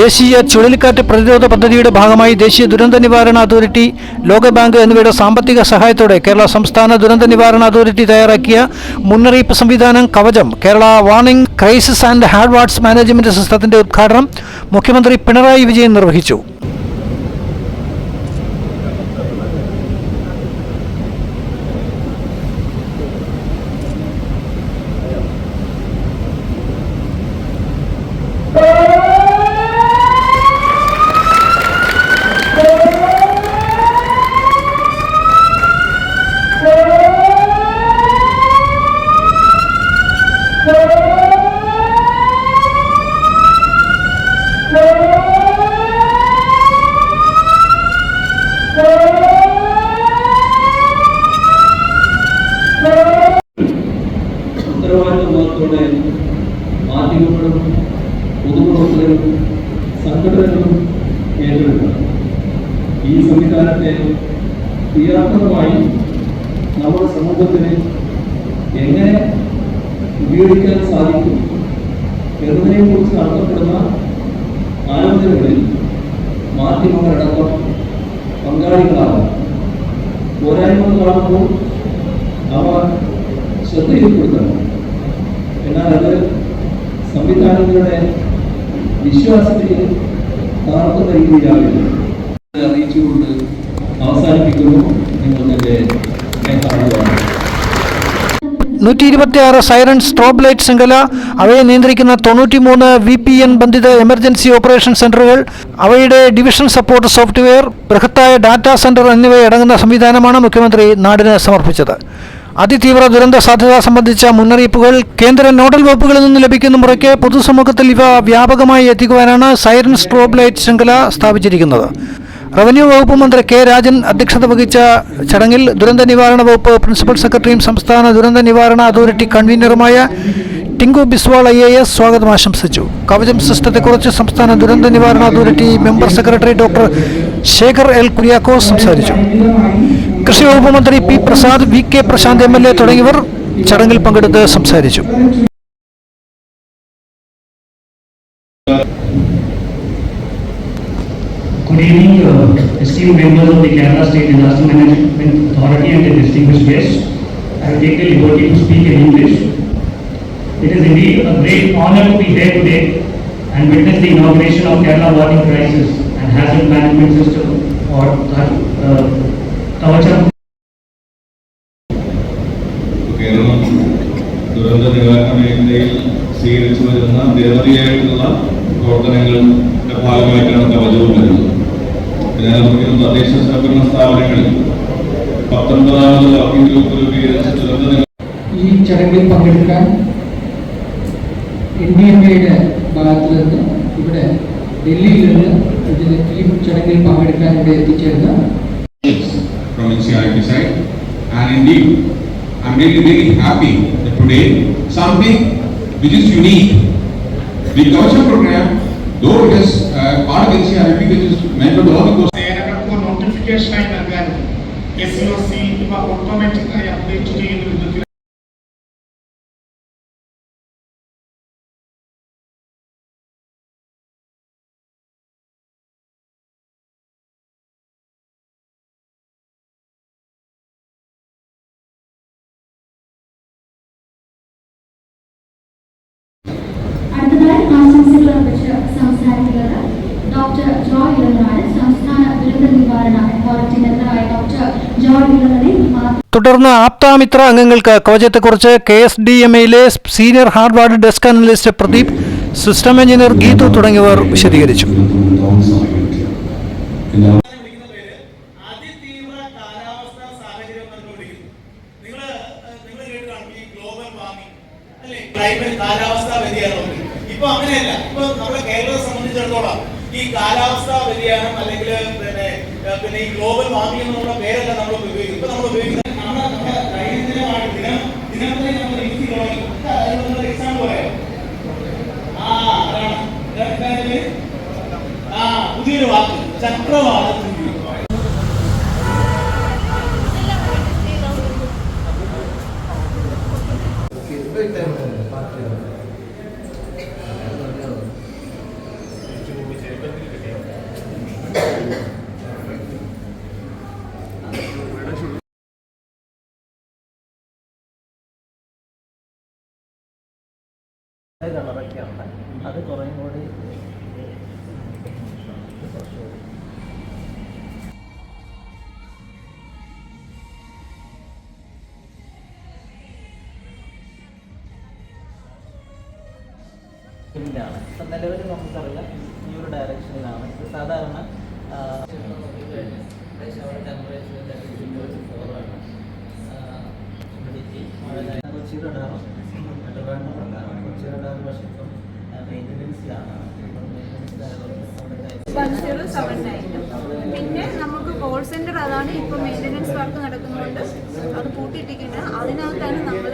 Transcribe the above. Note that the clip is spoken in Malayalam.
ദേശീയ ചുഴലിക്കാറ്റ് പ്രതിരോധ പദ്ധതിയുടെ ഭാഗമായി ദേശീയ ദുരന്ത നിവാരണ അതോറിറ്റി ലോകബാങ്ക് എന്നിവയുടെ സാമ്പത്തിക സഹായത്തോടെ കേരള സംസ്ഥാന ദുരന്ത നിവാരണ അതോറിറ്റി തയ്യാറാക്കിയ മുന്നറിയിപ്പ് സംവിധാനം Kavacham. Kerala warning crisis and hazards management സിസ്റ്റത്തിന്റെ ഉദ്ഘാടനം മുഖ്യമന്ത്രി പിണറായി വിജയൻ നിർവഹിച്ചു. ഏറ്റെടുക്കണം. ഈ സംവിധാനത്തെ ക്രിയാത്മകമായി നമ്മുടെ സമൂഹത്തിന് എങ്ങനെ ഉപയോഗിക്കാൻ സാധിക്കും എന്നതിനെക്കുറിച്ച് നടത്തപ്പെടുന്ന ആലോചനകളിൽ മാധ്യമങ്ങളടക്കം പങ്കാളികളാകാം. പോരായ്മകൾ കാണുമ്പോൾ അവ ശ്രദ്ധയിൽപ്പെടുത്തണം. എന്നാൽ അത് സംവിധാനങ്ങളുടെ വിശ്വാസത്തിന് താർക്കുന്ന രീതിയിലാവില്ല അറിയിച്ചുകൊണ്ട് അവസാനിപ്പിക്കുന്നു. നിങ്ങളുടെ നൂറ്റി ഇരുപത്തിയാറ് സൈറൺ സ്ട്രോബ് ലൈറ്റ് ശൃംഖല അവയെ നിയന്ത്രിക്കുന്ന തൊണ്ണൂറ്റിമൂന്ന് വി പി എൻ ബന്ധിത എമർജൻസി ഓപ്പറേഷൻ സെന്ററുകൾ അവയുടെ ഡിവിഷൻ സപ്പോർട്ട് സോഫ്റ്റ്വെയർ ബൃഹത്തായ ഡാറ്റാ സെന്റർ എന്നിവയടങ്ങുന്ന സംവിധാനമാണ് മുഖ്യമന്ത്രി നാടിന് സമർപ്പിച്ചത്. അതിതീവ്ര ദുരന്ത സാധ്യത സംബന്ധിച്ച മുന്നറിയിപ്പുകൾ കേന്ദ്ര നോഡൽ വകുപ്പുകളിൽ നിന്ന് ലഭിക്കുന്ന മുറയ്ക്ക് പൊതുസമൂഹത്തിൽ ഇവ വ്യാപകമായി എത്തിക്കുവാനാണ് സൈറൻ സ്ട്രോബ് ലൈറ്റ് ശൃംഖല സ്ഥാപിച്ചിരിക്കുന്നത്. റവന്യൂ വകുപ്പ് മന്ത്രി കെ രാജൻ അധ്യക്ഷത വഹിച്ച ചടങ്ങിൽ ദുരന്ത നിവാരണ വകുപ്പ് പ്രിൻസിപ്പൽ സെക്രട്ടറിയും സംസ്ഥാന ദുരന്ത നിവാരണ authority കൺവീനറുമായ Tinku Biswal I A S സ്വാഗതം ആശംസിച്ചു. കവചം സിസ്റ്റത്തെക്കുറിച്ച് സംസ്ഥാന ദുരന്ത നിവാരണ authority member secretary doctor Shekhar L Kuriakose സംസാരിച്ചു കൃഷി വകുപ്പ് മന്ത്രി P Prasad V K Prashanth M L A തുടങ്ങിയവർ ചടങ്ങിൽ പങ്കെടുത്ത് സംസാരിച്ചു Good evening, uh, esteemed members of the Kerala State Disaster Management Authority and the distinguished guests. I will take the liberty to speak in English. It is indeed a great honor to be here today and witness the inauguration of Kerala Warning Crisis Hazard Management System or uh, Kavacham Keralam ദുരന്ത നിവാരണ മേഖലയിൽ സ്വീകരിച്ചു വരുന്ന നിരവധിയായിട്ടുള്ള പ്രവർത്തനങ്ങളുടെ ഭാഗമായിട്ടാണ് കവചവും വരുന്നത് നമുക്കിന്ന് തദ്ദേശ സ്വയംഭരണ സ്ഥാപനങ്ങളിൽ പത്തൊൻപതാമത് വർക്കിംഗ് ഗ്രൂപ്പ് രൂപീകരിച്ച് ദുരന്ത ഈ ചടങ്ങിൽ പങ്കെടുക്കാൻ എൻ ഡി എം എയുടെ ഭാഗത്തു നിന്ന് ഇവിടെ ഡൽഹിയിൽ നിന്ന് ഇതിന് ഈ ചടങ്ങിൽ പങ്കെടുക്കാൻ ഇവിടെ എത്തിച്ചേർന്ന from NCRT side. And indeed, I'm really, really happy that today something which is unique. The Kavacham program, though it is uh, part of NCRT, which is meant for all the course. സേനകൾക്ക് നോട്ടിഫിക്കേഷനായി നൽകാനും എസ് സി ഒ സി ഇവ ഓട്ടോമാറ്റിക്കായി അപ്ഡേറ്റ് ചെയ്യുന്ന വിധത്തിൽ സംസാരിക്കുന്നത് ഡോക്ടർ ജോയ് ഇളനാട് സംസ്ഥാന ദുരന്ത നിവാരണ അതോറിറ്റി മെമ്പറായ ഡോക്ടർ ജോയ് ഇളനെ തുടർന്ന് ആപ്താമിത്ര അംഗങ്ങൾക്ക് കവചത്തെക്കുറിച്ച് കെ എസ് ഡി എം എയിലെ senior hazard desk analyst Pradeep system engineer Geethu തുടങ്ങിയവർ വിശദീകരിച്ചു. നിങ്ങൾ നിങ്ങൾ കേട്ടാണ് ഈ ഗ്ലോബൽ വാർമിംഗ് അല്ലേ? ക്ലൈമറ്റ് കാലാവസ്ഥാ വ്യതിയാനം ഇപ്പൊ അങ്ങനെയല്ല. ഇപ്പൊ നമ്മുടെ കേരളത്തെ സംബന്ധിച്ചിടത്തോളം ഈ കാലാവസ്ഥാ വ്യതിയാനം അല്ലെങ്കിൽ പിന്നെ പിന്നെ ഈ ഗ്ലോബൽ വാർമിംഗ് എന്നുള്ള പേരല്ല നമ്മൾ ഉപയോഗിക്കുന്നത്. ഇപ്പൊ നമ്മൾ ഉപയോഗിക്കുന്നത് നമ്മുടെ ആ? ആ വാക്ക്. കളറൊക്കെയാണ് അത് കുറേ കൂടി കുറച്ചുകൂടി ാണ് ഇപ്പം നിലവിൽ നമുക്കറിയാം ഈ ഒരു ഡയറക്ഷനിലാണ് ഇത് സാധാരണ ടെമ്പറേച്ചർ റഡാറും ട്രിവാൻഡ്രം റഡാറും പിന്നെ നമുക്ക് കോൾ സെന്റർ അതാണ് ഇപ്പോൾ മെയിന്റനൻസ് വർക്ക് നടക്കുന്നതുകൊണ്ട് അത് പൂട്ടിയിട്ടിരിക്കുന്നത് അതിനകത്താണ് നമ്മൾ